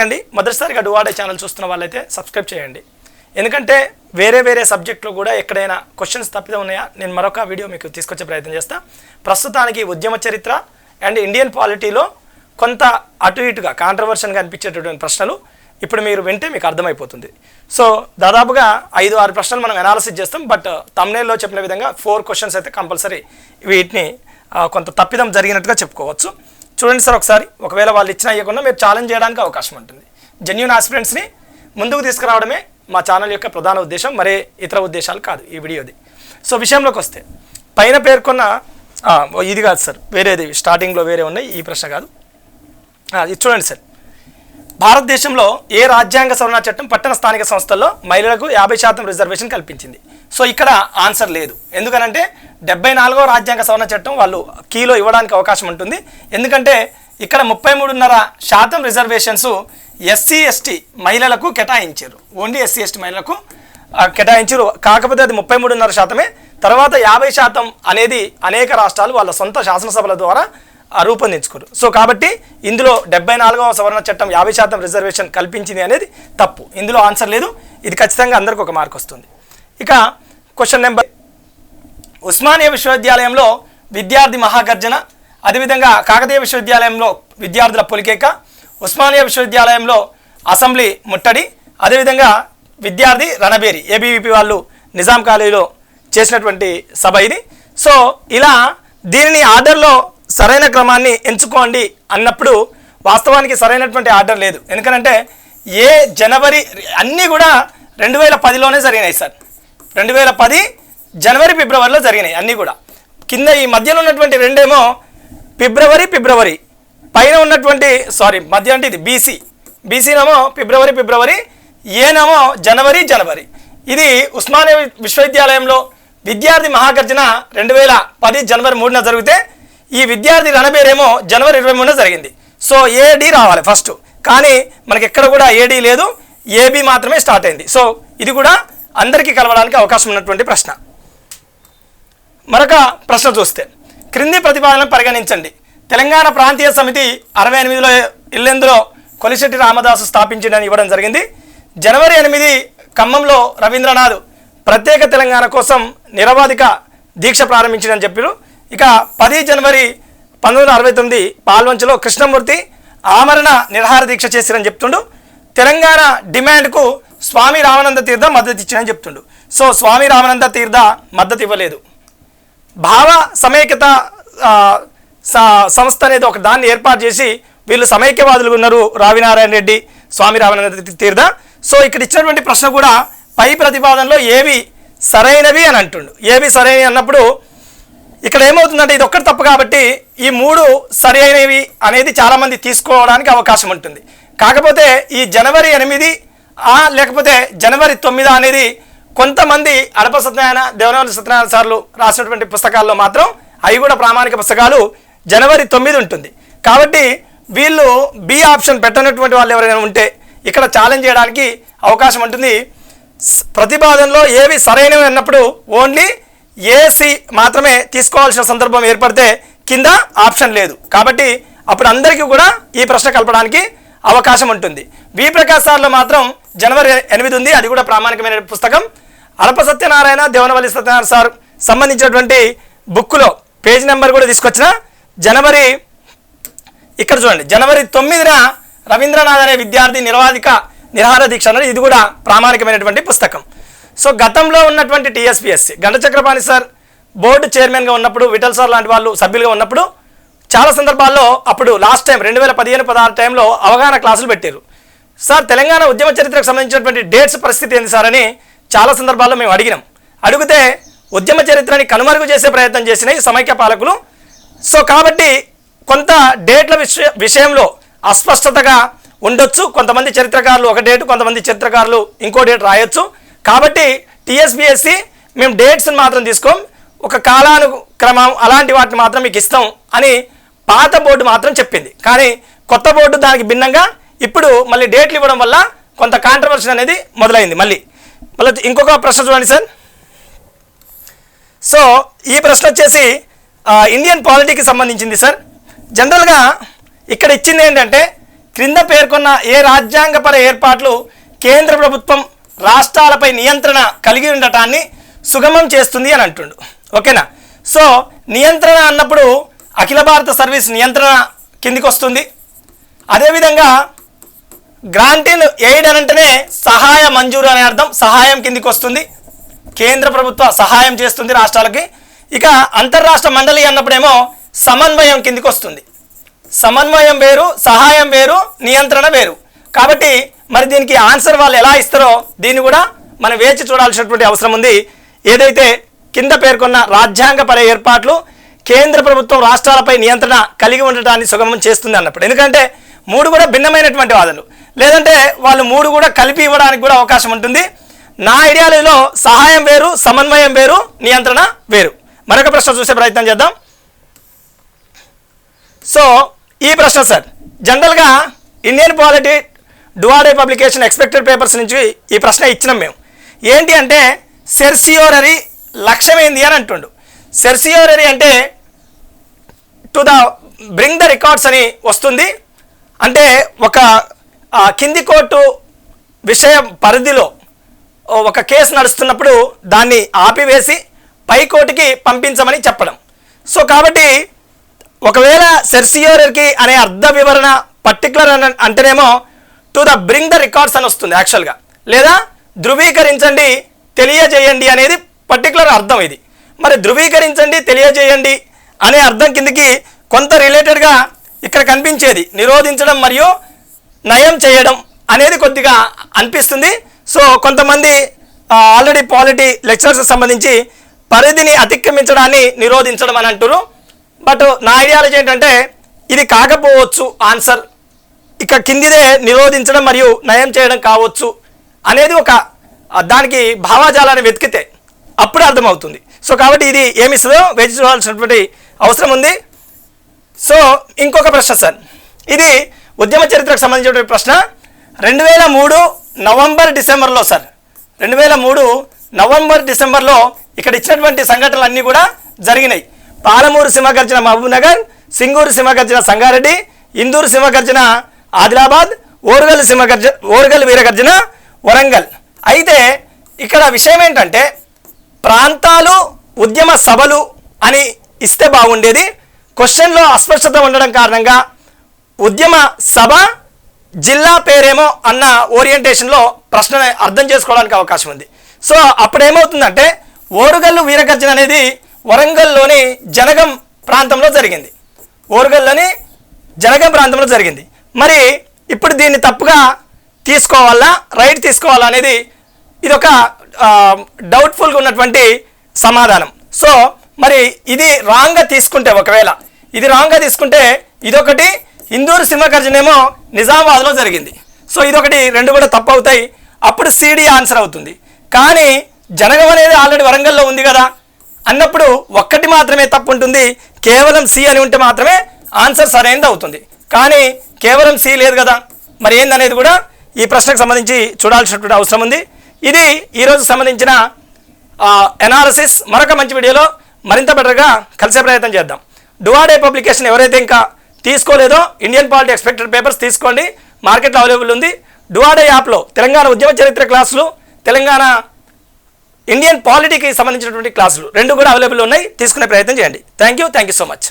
ముఖ్యంగా అండి మొదటిసారిగా డువాడే ఛానల్ చూస్తున్న వాళ్ళైతే సబ్స్క్రైబ్ చేయండి. ఎందుకంటే వేరే వేరే సబ్జెక్టులో కూడా ఎక్కడైనా క్వశ్చన్స్ తప్పిదం ఉన్నాయా? నేను మరొక వీడియో మీకు తీసుకొచ్చే ప్రయత్నం చేస్తా. ప్రస్తుతానికి ఉద్యమ చరిత్ర అండ్ ఇండియన్ పాలిటీలో కొంత అటు ఇటుగా కాంట్రవర్షన్గా అనిపించేటటువంటి ప్రశ్నలు ఇప్పుడు మీరు వింటే మీకు అర్థమైపోతుంది. సో దాదాపుగా ఐదు ఆరు ప్రశ్నలు మనం అనాలిసిస్ చేస్తాం. బట్ తమ్నేల్లో చెప్పిన విధంగా ఫోర్ క్వశ్చన్స్ అయితే కంపల్సరీ వీటిని కొంత తప్పిదం జరిగినట్టుగా చెప్పుకోవచ్చు. చూడండి సార్ ఒకసారి ఒకవేళ వాళ్ళు ఇచ్చిన ఇవ్వకుండా మీరు ఛాలెంజ్ చేయడానికి అవకాశం ఉంటుంది. జెన్యున్ ఆస్పిరెంట్స్ని ముందుకు తీసుకురావడమే మా ఛానల్ యొక్క ప్రధాన ఉద్దేశం మరే ఇతర ఉద్దేశాలు కాదు ఈ వీడియోది. సో విషయంలోకి వస్తే పైన పేర్కొన్న ఇది కాదు సార్ వేరేది స్టార్టింగ్లో వేరే ఉన్నాయి ఈ ప్రశ్న కాదు. ఇది చూడండి సార్ భారతదేశంలో ఏ రాజ్యాంగ సవరణ చట్టం పట్టణ స్థానిక సంస్థల్లో మహిళలకు యాభై శాతం రిజర్వేషన్ కల్పించింది? సో ఇక్కడ ఆన్సర్ లేదు. ఎందుకనంటే డెబ్బై నాలుగో రాజ్యాంగ సవరణ చట్టం వాళ్ళు కీలో ఇవ్వడానికి అవకాశం ఉంటుంది. ఎందుకంటే ఇక్కడ ముప్పై మూడున్నర శాతం రిజర్వేషన్స్ ఎస్సీ ఎస్టీ మహిళలకు కేటాయించారు. ఓన్లీ ఎస్సీ ఎస్టీ మహిళలకు కేటాయించారు. కాకపోతే అది ముప్పై మూడున్నర శాతమే. తర్వాత యాభై శాతం అనేది అనేక రాష్ట్రాలు వాళ్ళ సొంత శాసనసభల ద్వారా రూపొందించుకోరు. సో కాబట్టి ఇందులో డెబ్బై నాలుగవ సవరణ చట్టం యాభై శాతం రిజర్వేషన్ కల్పించింది అనేది తప్పు. ఇందులో ఆన్సర్ లేదు. ఇది ఖచ్చితంగా అందరికి ఒక మార్క్ వస్తుంది. ఇక క్వశ్చన్ నెంబర్ ఉస్మానియా విశ్వవిద్యాలయంలో విద్యార్థి మహాగర్జన అదేవిధంగా కాకతీయ విశ్వవిద్యాలయంలో విద్యార్థుల పొలికేక ఉస్మానియా విశ్వవిద్యాలయంలో అసెంబ్లీ ముట్టడి అదేవిధంగా విద్యార్థి రణబేరి ఏబీవీపీ వాళ్ళు నిజాం కాలేజీలో చేసినటువంటి సభ ఇది. సో ఇలా దీనిని ఆర్డర్లో సరైన క్రమాన్ని ఎంచుకోండి అన్నప్పుడు వాస్తవానికి సరైనటువంటి ఆర్డర్ లేదు. ఎందుకంటే ఏ జనవరి అన్నీ కూడా రెండు వేల పదిలోనే జరిగినాయి సార్. రెండు వేల పది జనవరి ఫిబ్రవరిలో జరిగినాయి అన్నీ కూడా. కింద ఈ మధ్యలో ఉన్నటువంటి రెండేమో ఫిబ్రవరి ఫిబ్రవరి. పైన ఉన్నటువంటి సారీ మధ్య అంటే ఇది బీసీ బీసీనేమో ఫిబ్రవరి ఫిబ్రవరి. ఏనేమో జనవరి జనవరి. ఇది ఉస్మానియా విశ్వవిద్యాలయంలో విద్యార్థి మహాగర్జన రెండు వేల పది జనవరి మూడున జరిగితే ఈ విద్యార్థి రణబేరేమో జనవరి ఇరవై మూడున జరిగింది. సో ఏడి రావాలి ఫస్ట్ కానీ మనకి ఎక్కడ కూడా ఏడి లేదు. ఏబి మాత్రమే స్టార్ట్ అయింది. సో ఇది కూడా అందరికీ కలవడానికి అవకాశం ఉన్నటువంటి ప్రశ్న. మరొక ప్రశ్న చూస్తే క్రింది ప్రతిపాదన పరిగణించండి. తెలంగాణ ప్రాంతీయ సమితి అరవై ఎనిమిదిలో ఇల్లెందులో కొలిశెట్టి రామదాసు స్థాపించిందని ఇవ్వడం జరిగింది. జనవరి ఎనిమిది ఖమ్మంలో రవీంద్రనాథ్ ప్రత్యేక తెలంగాణ కోసం నిరవాధిక దీక్ష ప్రారంభించడని చెప్పారు. ఇక పది జనవరి పంతొమ్మిది వందల అరవై తొమ్మిది పాల్వంచలో కృష్ణమూర్తి ఆమరణ నిరహార దీక్ష చేసిరని చెప్తుండు. తెలంగాణ డిమాండ్కు స్వామి రామానంద తీర్థ మద్దతు ఇచ్చిందని చెప్తుండు. సో స్వామి రామానంద తీర్థ మద్దతు ఇవ్వలేదు. భావ సమైక్యత సంస్థ అనేది ఒక దాన్ని ఏర్పాటు చేసి వీళ్ళు సమైక్యవాదులు ఉన్నారు రావినారాయణ రెడ్డి స్వామి రామానంద తీర్థ. సో ఇక్కడ ఇచ్చినటువంటి ప్రశ్న కూడా పై ప్రతిపాదనలో ఏవి సరైనవి అని అంటుండు. ఏవి సరైనవి అన్నప్పుడు ఇక్కడ ఏమవుతుందంటే ఇది ఒక్కటి తప్పు కాబట్టి ఈ మూడు సరి అయినవి అనేది చాలామంది తీసుకోవడానికి అవకాశం ఉంటుంది. కాకపోతే ఈ జనవరి ఎనిమిది ఆ లేకపోతే జనవరి తొమ్మిది అనేది కొంతమంది అడప సత్యనారాయణ దేవనవల్లి సత్యనారాయణ సార్లు రాసినటువంటి పుస్తకాల్లో మాత్రం అవి కూడా ప్రామాణిక పుస్తకాలు జనవరి తొమ్మిది ఉంటుంది. కాబట్టి వీళ్ళు బి ఆప్షన్ పెట్టనటువంటి వాళ్ళు ఎవరైనా ఉంటే ఇక్కడ ఛాలెంజ్ చేయడానికి అవకాశం ఉంటుంది. ప్రతిపాదనలో ఏవి సరైనవి అన్నప్పుడు ఓన్లీ ఏసీ మాత్రమే తీసుకోవాల్సిన సందర్భం ఏర్పడితే కింద ఆప్షన్ లేదు. కాబట్టి అప్పుడు అందరికీ కూడా ఈ ప్రశ్న కలపడానికి అవకాశం ఉంటుంది. వి ప్రకాష్ సార్లో మాత్రం జనవరి ఎనిమిది ఉంది. అది కూడా ప్రామాణికమైన పుస్తకం. అలప సత్యనారాయణ దేవనవల్లి సత్యనారాయణ సార్ సంబంధించినటువంటి బుక్లో పేజ్ నెంబర్ కూడా తీసుకొచ్చిన జనవరి ఇక్కడ చూడండి. జనవరి తొమ్మిదిన రవీంద్రనాథ్ అనే విద్యార్థి నిరవాధిక నిరహార దీక్ష ఇది కూడా ప్రామాణికమైనటువంటి పుస్తకం. సో గతంలో ఉన్నటువంటి టీఎస్పీఎస్సీ గండచక్రపాణి సార్ బోర్డు చైర్మన్గా ఉన్నప్పుడు విఠల్ సార్ లాంటి వాళ్ళు సభ్యులుగా ఉన్నప్పుడు చాలా సందర్భాల్లో అప్పుడు లాస్ట్ టైం రెండు వేల పదిహేను పదహారు టైంలో అవగాహన క్లాసులు పెట్టారు. సార్ తెలంగాణ ఉద్యమ చరిత్రకు సంబంధించినటువంటి డేట్స్ పరిస్థితి ఏంది సార్ అని చాలా సందర్భాల్లో మేము అడిగినాం. అడిగితే ఉద్యమ చరిత్రని కనుమరుగు చేసే ప్రయత్నం చేసినాయి సమైక్య పాలకులు సో కాబట్టి కొంత డేట్ల విషయ విషయంలో అస్పష్టతగా ఉండొచ్చు. కొంతమంది చరిత్రకారులు ఒక డేటు కొంతమంది చరిత్రకారులు ఇంకో డేట్ రాయొచ్చు. కాబట్టి టీఎస్బిఎస్సి మేము డేట్స్ని మాత్రం తీసుకోం. ఒక కాలానుక్రమం అలాంటి వాటిని మాత్రం మీకు ఇస్తాం అని పాత బోర్డు మాత్రం చెప్పింది. కానీ కొత్త బోర్డు దానికి భిన్నంగా ఇప్పుడు మళ్ళీ డేట్లు ఇవ్వడం వల్ల కొంత కాంట్రవర్షన్ అనేది మొదలైంది మళ్ళీ. మళ్ళీ ఇంకొక ప్రశ్న చూడండి సార్. సో ఈ ప్రశ్న వచ్చేసి ఇండియన్ పాలిటీకి సంబంధించింది సార్. జనరల్గా ఇక్కడ ఇచ్చింది ఏంటంటే క్రింద పేర్కొన్న ఏ రాజ్యాంగపర ఏర్పాట్లు కేంద్ర ప్రభుత్వం రాష్ట్రాలపై నియంత్రణ కలిగి ఉండటాన్ని సుగమం చేస్తుంది అని అంటుండు. ఓకేనా? సో నియంత్రణ అన్నప్పుడు అఖిల భారత సర్వీస్ నియంత్రణ కిందికి వస్తుంది అదేవిధంగా గ్రాంటిన్ ఎయిడ్ అనంటేనే సహాయ మంజూరు అనే అర్థం సహాయం కిందికి వస్తుంది కేంద్ర ప్రభుత్వ సహాయం చేస్తుంది రాష్ట్రాలకి. ఇక అంతర్రాష్ట్ర మండలి అన్నప్పుడేమో సమన్వయం కిందికి వస్తుంది సమన్వయం వేరు సహాయం వేరు నియంత్రణ వేరు. కాబట్టి మరి దీనికి ఆన్సర్ వాళ్ళు ఎలా ఇస్తారో దీన్ని కూడా మనం వేచి చూడాల్సినటువంటి అవసరం ఉంది. ఏదైతే కింద పేర్కొన్న రాజ్యాంగపర ఏర్పాట్లు కేంద్ర ప్రభుత్వం రాష్ట్రాలపై నియంత్రణ కలిగి ఉండటాన్ని సుగమం చేస్తుంది అన్నప్పుడు. ఎందుకంటే మూడు కూడా భిన్నమైనటువంటి వాదనలు. లేదంటే వాళ్ళు మూడు కూడా కలిపి ఇవ్వడానికి కూడా అవకాశం ఉంటుంది. నా ఐడియాలజీలో సహాయం వేరు సమన్వయం వేరు నియంత్రణ వేరు. మరొక ప్రశ్న చూసే ప్రయత్నం చేద్దాం. సో ఈ ప్రశ్న సార్ జనరల్గా ఇండియన్ పాలిటీ డువాడే పబ్లికేషన్ ఎక్స్పెక్టెడ్ పేపర్స్ నుంచి ఈ ప్రశ్న ఇచ్చినాం మేము. ఏంటి అంటే సెర్సియోరరీ లక్ష్యమైంది అని అంటుండు. సెర్సియోరరీ అంటే to the bring the records అని వస్తుంది. అంటే ఒక కింది కోర్టు విషయం పరిధిలో ఒక కేసు నడుస్తున్నప్పుడు దాన్ని ఆపివేసి పై కోర్టుకి పంపించమని చెప్పడం. సో కాబట్టి ఒకవేళ సెర్సియోరర్కి అనే అర్థ వివరణ పర్టికులర్ అని అంటేనేమో to the bring the records అని వస్తుంది యాక్చువల్గా. లేదా ధృవీకరించండి తెలియజేయండి అనేది పర్టికులర్ అర్థం ఇది. మరి ధృవీకరించండి తెలియజేయండి అనే అర్థం కిందకి కొంత రిలేటెడ్గా ఇక్కడ కనిపించేది. నిరోధించడం మరియు నయం చేయడం అనేది కొద్దిగా అనిపిస్తుంది. సో కొంతమంది ఆల్రెడీ పాలిటీ లెక్చర్స్ సంబంధించి పరిధిని అతిక్రమించడాన్ని నిరోధించడం అని అంటారు బట్ నా ఐడియాలజీ ఏంటంటే ఇది కాకపోవచ్చు ఆన్సర్ ఇక కిందిదే నిరోధించడం మరియు నయం చేయడం కావచ్చు అనేది ఒక దానికి భావాజాలాన్ని వెతికితే అప్పుడే అర్థమవుతుంది. సో కాబట్టి ఇది ఏమి ఇస్తుందో వేచి చూడాల్సినటువంటి అవసరం ఉంది. సో ఇంకొక ప్రశ్న సార్. ఇది ఉద్యమ చరిత్రకు సంబంధించినటువంటి ప్రశ్న. రెండు వేల మూడు నవంబర్ డిసెంబర్లో సార్ రెండు వేల మూడు నవంబర్ డిసెంబర్లో ఇక్కడ ఇచ్చినటువంటి సంఘటనలు అన్నీ కూడా జరిగినాయి. పాలమూరు సింహగర్జన మహబూబ్ నగర్ సింగూరు సింహగర్జన సంగారెడ్డి ఇందూరు సింహగర్జన ఆదిలాబాద్ ఓరుగల్ సింహగర్జన ఓరుగల్ వీరగర్జన వరంగల్. అయితే ఇక్కడ విషయం ఏంటంటే ప్రాంతాలు ఉద్యమ సభలు అని ఇస్తే బాగుండేది. క్వశ్చన్లో అస్పష్టత ఉండడం కారణంగా ఉద్యమ సభ జిల్లా పేరేమో అన్న ఓరియంటేషన్లో ప్రశ్న అర్థం చేసుకోవడానికి అవకాశం ఉంది. సో అప్పుడు ఏమవుతుందంటే ఓరుగల్లు వీరగర్జన అనేది వరంగల్లోని జనగం ప్రాంతంలో జరిగింది. ఓరుగల్లోని జనగం ప్రాంతంలో జరిగింది. మరి ఇప్పుడు దీన్ని తప్పుగా తీసుకోవాలా? రైట్ తీసుకోవాలా అనేది ఇది ఒక డౌట్ఫుల్గా ఉన్నటువంటి సమాధానం. సో మరి ఇది రాంగ్గా తీసుకుంటే ఒకవేళ ఇది రాంగ్గా తీసుకుంటే ఇదొకటి ఇందూరు సింహగర్జనేమో నిజామాబాద్లో జరిగింది. సో ఇదొకటి రెండు కూడా తప్పు అవుతాయి. అప్పుడు సిడి ఆన్సర్ అవుతుంది. కానీ జనగం అనేది ఆల్రెడీ వరంగల్లో ఉంది కదా. అన్నప్పుడు ఒక్కటి మాత్రమే తప్పు ఉంటుంది. కేవలం సి అని ఉంటే మాత్రమే ఆన్సర్ సరైనది అవుతుంది. కానీ కేవలం సి లేదు కదా. మరి ఏందనేది కూడా ఈ ప్రశ్నకు సంబంధించి చూడాల్సినటువంటి అవసరం ఉంది. ఇది ఈరోజు సంబంధించిన ఎనాలసిస్ మరొక మంచి వీడియోలో మరింత బెటర్గా కలిసే ప్రయత్నం చేద్దాం. డువాడే పబ్లికేషన్ ఎవరైతే ఇంకా తీసుకోలేదో ఇండియన్ పాలిటీ ఎక్స్పెక్టెడ్ పేపర్స్ తీసుకోండి. మార్కెట్లో అవైలబుల్ ఉంది. డువాడే యాప్లో తెలంగాణ ఉద్యమ చరిత్ర క్లాసులు తెలంగాణ ఇండియన్ పాలిటీకి సంబంధించినటువంటి క్లాసులు రెండు కూడా అవైలబుల్ ఉన్నాయి. తీసుకునే ప్రయత్నం చేయండి. Thank you thank you so much.